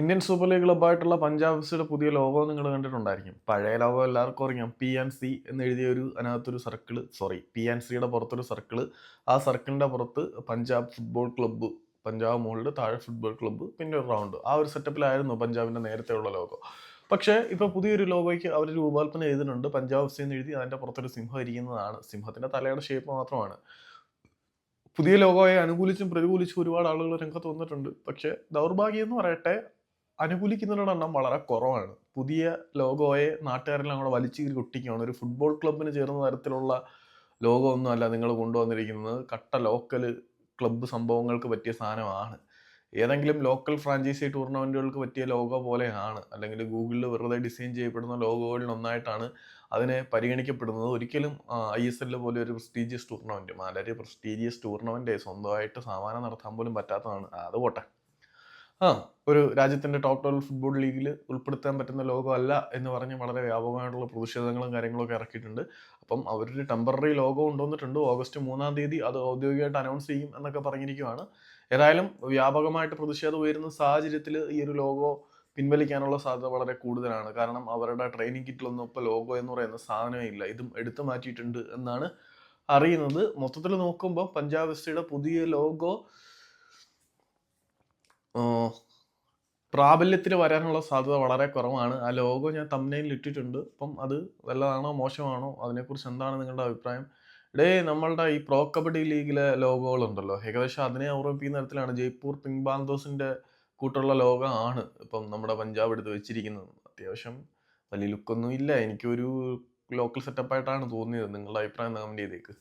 Indian super league ക്ലബ്ബായിട്ടുള്ള പഞ്ചാബ് എഫ്സിയുടെ പുതിയ ലോഗോ നിങ്ങൾ കണ്ടിട്ടുണ്ടായിരിക്കും. പഴയ ലോഗോ എല്ലാവർക്കും അറിയാം. പി ആൻഡ് സി എന്ന് എഴുതിയ ഒരു അതിനകത്തൊരു സർക്കിൾ സോറി പി ആൻഡ് സിയുടെ പുറത്തൊരു സർക്കിൾ ആ സർക്കിളിന്റെ പുറത്ത് പഞ്ചാബ് ഫുട്ബോൾ ക്ലബ്ബ് പഞ്ചാബ് മുകളിൽ താഴെ ഫുട്ബോൾ ക്ലബ്ബ് പിന്നെ ഒരു റൗണ്ട് ആ ഒരു സെറ്റപ്പിലായിരുന്നു പഞ്ചാബിന്റെ നേരത്തെയുള്ള ലോഗോ. പക്ഷേ ഇപ്പോൾ പുതിയൊരു ലോഗോയ്ക്ക് അവർ രൂപകൽപ്പന ചെയ്തിട്ടുണ്ട് പഞ്ചാബ് സി എന്ന് എഴുതി അതിന്റെ പുറത്തൊരു സിംഹം ഇരിക്കുന്നതാണ്. സിംഹത്തിന്റെ തലയുടെ ഷേപ്പ് മാത്രമാണ്. പുതിയ ലോഗോയെ അനുകൂലിച്ചും പ്രതികൂലിച്ചും ഒരുപാട് ആളുകൾ രംഗത്ത് വന്നിട്ടുണ്ട്. പക്ഷേ ദൗർഭാഗ്യം എന്ന് പറയട്ടെ അനുകൂലിക്കുന്നവരുടെ എണ്ണം വളരെ കുറവാണ്. പുതിയ ലോഗോയെ നാട്ടുകാരെല്ലാം കൂടെ വലിച്ചു കീറി ഒട്ടിക്കുകയാണ്. ഒരു ഫുട്ബോൾ ക്ലബിന് ചേർന്ന തരത്തിലുള്ള ലോഗോ ഒന്നുമല്ല നിങ്ങൾ കൊണ്ടുവന്നിരിക്കുന്നത്. കട്ട ലോക്കൽ ക്ലബ്ബ് സംഭവങ്ങൾക്ക് പറ്റിയ സാധനമാണ്. ഏതെങ്കിലും ലോക്കൽ ഫ്രാഞ്ചൈസി ടൂർണമെന്റുകൾക്ക് പറ്റിയ ലോഗോ പോലെയാണ്. അല്ലെങ്കിൽ ഗൂഗിളിൽ വെറുതെ ഡിസൈൻ ചെയ്യപ്പെടുന്ന ലോഗോകളിൽ ഒന്നായിട്ടാണ് അതിനെ പരിഗണിക്കപ്പെടുന്നത്. ഒരിക്കലും ഐ എസ് എല്ലിൽ പോലെ ഒരു പ്രസ്റ്റീജിയസ് ടൂർണമെന്റ് വളരെ പ്രസ്റ്റീജിയസ് ടൂർണമെന്റ് സ്വന്തമായിട്ട് സാമാനം നടത്താൻ പോലും പറ്റാത്തതാണ്. അത് പോട്ടെ. ആ. ഒരു രാജ്യത്തിന്റെ ടോപ്പ് ട്വൽവ് ഫുട്ബോൾ ലീഗിൽ ഉൾപ്പെടുത്താൻ പറ്റുന്ന ലോകമല്ല എന്ന് പറഞ്ഞ് വളരെ വ്യാപകമായിട്ടുള്ള പ്രതിഷേധങ്ങളും കാര്യങ്ങളൊക്കെ ഇറക്കിയിട്ടുണ്ട്. അപ്പം അവരൊരു ടെമ്പററി ലോഗോ കൊണ്ടുവന്നിട്ടുണ്ട്. ഓഗസ്റ്റ് മൂന്നാം തീയതി അത് ഔദ്യോഗികമായിട്ട് അനൗൺസ് ചെയ്യും എന്നൊക്കെ പറഞ്ഞിരിക്കുവാണ്. ഏതായാലും വ്യാപകമായിട്ട് പ്രതിഷേധം ഉയരുന്ന സാഹചര്യത്തിൽ ഈ ഒരു ലോഗോ പിൻവലിക്കാനുള്ള സാധ്യത വളരെ കൂടുതലാണ്. കാരണം അവരുടെ ട്രെയിനിങ് കിറ്റിലൊന്നും ഇപ്പോൾ ലോഗോ എന്ന് പറയുന്ന സാധനമേ ഇല്ല. ഇതും എടുത്തു മാറ്റിയിട്ടുണ്ട് എന്നാണ് അറിയുന്നത്. മൊത്തത്തിൽ നോക്കുമ്പോൾ പഞ്ചാബ് എഫ് സിയുടെ പുതിയ ലോഗോ പ്രാബല്യത്തിൽ വരാനുള്ള സാധ്യത വളരെ കുറവാണ്. ആ ലോഗോ ഞാൻ തമ്മനയിൽ ഇട്ടിട്ടുണ്ട്. അപ്പം അത് നല്ലതാണോ മോശമാണോ അതിനെക്കുറിച്ച് എന്താണ് നിങ്ങളുടെ അഭിപ്രായം? ഇടേ നമ്മളുടെ ഈ പ്രോ കബഡി ലീഗിലെ ലോഗോകളുണ്ടല്ലോ. ഏകദേശം അതിനെ ഓർമ്മിപ്പിക്കുന്ന തരത്തിലാണ് ജയ്പൂർ പിങ് ബാന്തോസിന്റെ കൂട്ടുള്ള ലോഗോ ആണ് ഇപ്പം നമ്മുടെ പഞ്ചാബ് എടുത്ത് വെച്ചിരിക്കുന്നത്. അത്യാവശ്യം വലിയ ലുക്കൊന്നും ഇല്ല. എനിക്കൊരു ലോക്കൽ സെറ്റപ്പായിട്ടാണ് തോന്നിയത്. നിങ്ങളുടെ അഭിപ്രായം കമന്റ് ചെയ്തേക്ക്.